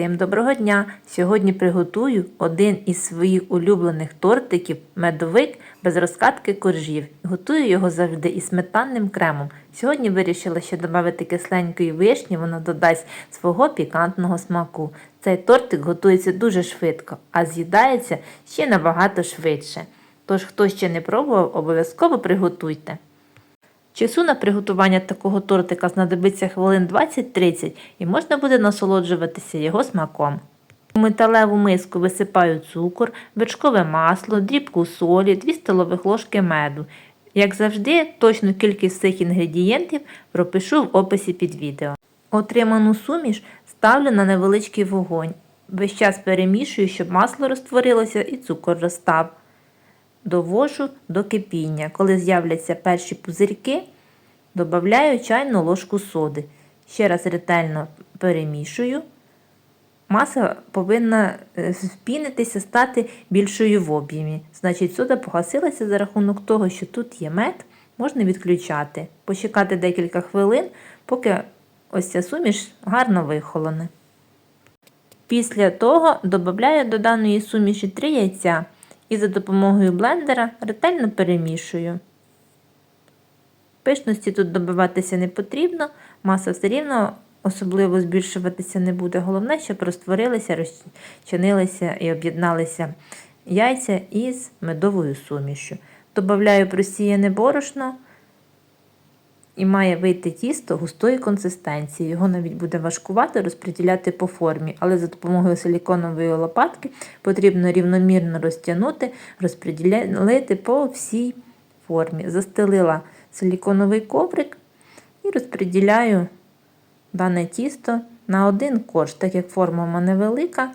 Всім доброго дня! Сьогодні приготую один із своїх улюблених тортиків медовик без розкатки коржів. Готую його завжди із сметанним кремом. Сьогодні вирішила ще додати кисленької вишні, воно додасть свого пікантного смаку. Цей тортик готується дуже швидко, а з'їдається ще набагато швидше. Тож, хто ще не пробував, обов'язково приготуйте. Часу на приготування такого тортика знадобиться хвилин 20-30 і можна буде насолоджуватися його смаком. У металеву миску висипаю цукор, вершкове масло, дрібку солі, 2 столових ложки меду. Як завжди, точну кількість цих інгредієнтів пропишу в описі під відео. Отриману суміш ставлю на невеличкий вогонь. Весь час перемішую, щоб масло розтворилося і цукор розстав. Довожу до кипіння. Коли з'являться перші пузирки, додаю чайну ложку соди. Ще раз ретельно перемішую. Маса повинна е, впінитися, стати більшою в об'ємі. Значить, сода погасилася за рахунок того, що тут є мед, можна відключати, почекати декілька хвилин, поки ось ця суміш гарно вихолоне. Після того додаю до даної суміші 3 яйця і за допомогою блендера ретельно перемішую. Пишності тут добиватися не потрібно, маса все рівно особливо збільшуватися не буде. Головне, щоб розтворилися, розчинилися і об'єдналися яйця із медовою сумішю. Добавляю просіяне борошно і має вийти тісто густої консистенції. Його навіть буде важкувати розподіляти по формі, але за допомогою силіконової лопатки потрібно рівномірно розтягнути, розподілити по всій формі. Застелила силіконовий коврик і розподіляю дане тісто на один корж, так як форма в мене велика.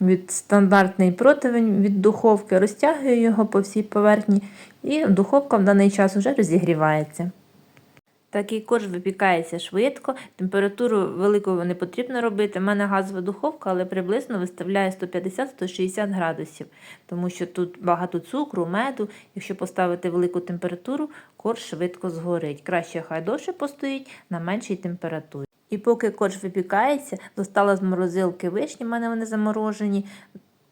Від стандартний противень від духовки, розтягую його по всій поверхні, і духовка в даний час вже розігрівається. Такий корж випікається швидко, температуру велику не потрібно робити. У мене газова духовка, але приблизно виставляє 150-160 градусів, тому що тут багато цукру, меду. Якщо поставити велику температуру, корж швидко згорить. Краще хай довше постоїть на меншій температурі. І поки корж випікається, достала з морозилки вишні, в мене вони заморожені.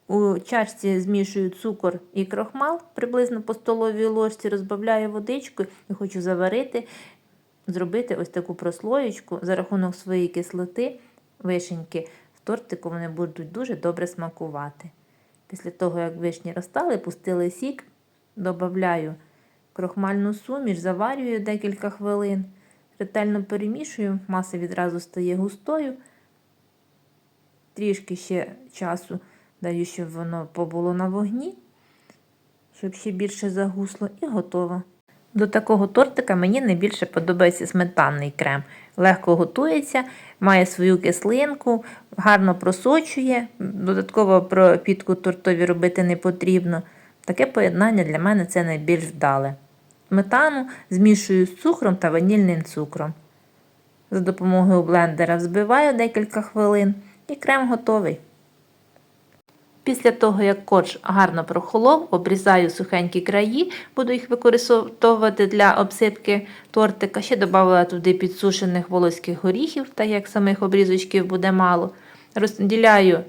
У чашці змішую цукор і крохмал приблизно по столовій ложці, розбавляю водичкою і хочу заварити зробити ось таку прослоєчку за рахунок своєї кислоти, вишеньки, в тортику вони будуть дуже добре смакувати. Після того, як вишні розстали, пустили сік, додаю крохмальну суміш, заварюю декілька хвилин, ретельно перемішую, маса відразу стає густою. Трішки ще часу даю, щоб воно побуло на вогні, щоб ще більше загусло, і готово. До такого тортика мені найбільше подобається сметанний крем. Легко готується, має свою кислинку, гарно просочує, додатково пропітку тортові робити не потрібно. Таке поєднання для мене це найбільш вдале. Сметану змішую з цукром та ванільним цукром. За допомогою блендера взбиваю декілька хвилин і крем готовий. Після того, як корж гарно прохолов, обрізаю сухенькі краї, буду їх використовувати для обсипки тортика. Ще додала туди підсушених волоських горіхів, так як самих обрізочків буде мало. Розділяю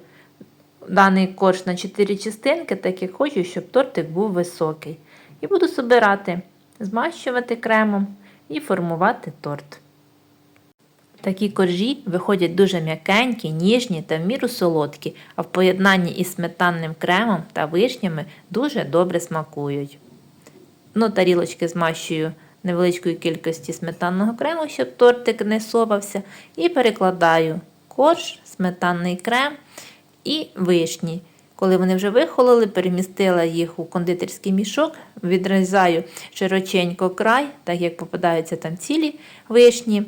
даний корж на 4 частинки, так як хочу, щоб тортик був високий. І буду собирати, змащувати кремом і формувати торт. Такі коржі виходять дуже м'якенькі, ніжні та в міру солодкі, а в поєднанні із сметанним кремом та вишнями дуже добре смакують. Ну, Тарілочки змащую невеличкою кількості сметанного крему, щоб тортик не совався. І перекладаю корж, сметанний крем і вишні. Коли вони вже вихололи, перемістила їх у кондитерський мішок, відрізаю широченько край, так як попадаються там цілі вишні.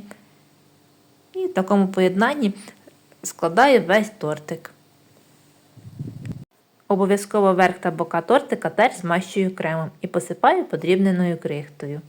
І в такому поєднанні складаю весь тортик. Обов'язково верх та бока тортика теж змащую кремом і посипаю подрібненою крихтою.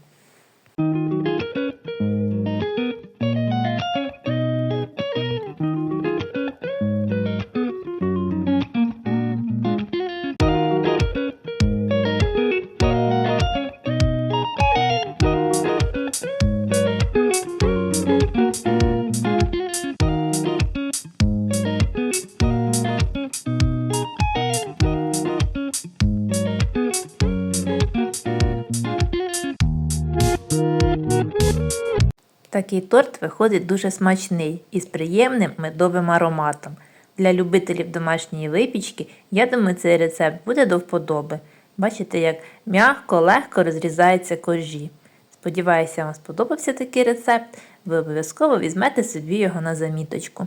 Такий торт виходить дуже смачний і з приємним медовим ароматом. Для любителів домашньої випічки, я думаю, цей рецепт буде до вподоби. Бачите, як м'яко, легко розрізаються коржі. Сподіваюся, вам сподобався такий рецепт. Ви обов'язково візьмете собі його на заміточку.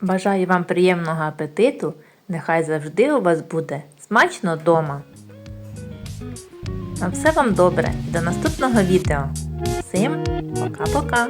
Бажаю вам приємного апетиту. Нехай завжди у вас буде смачно вдома. На все вам добре і до наступного відео всім пока-пока!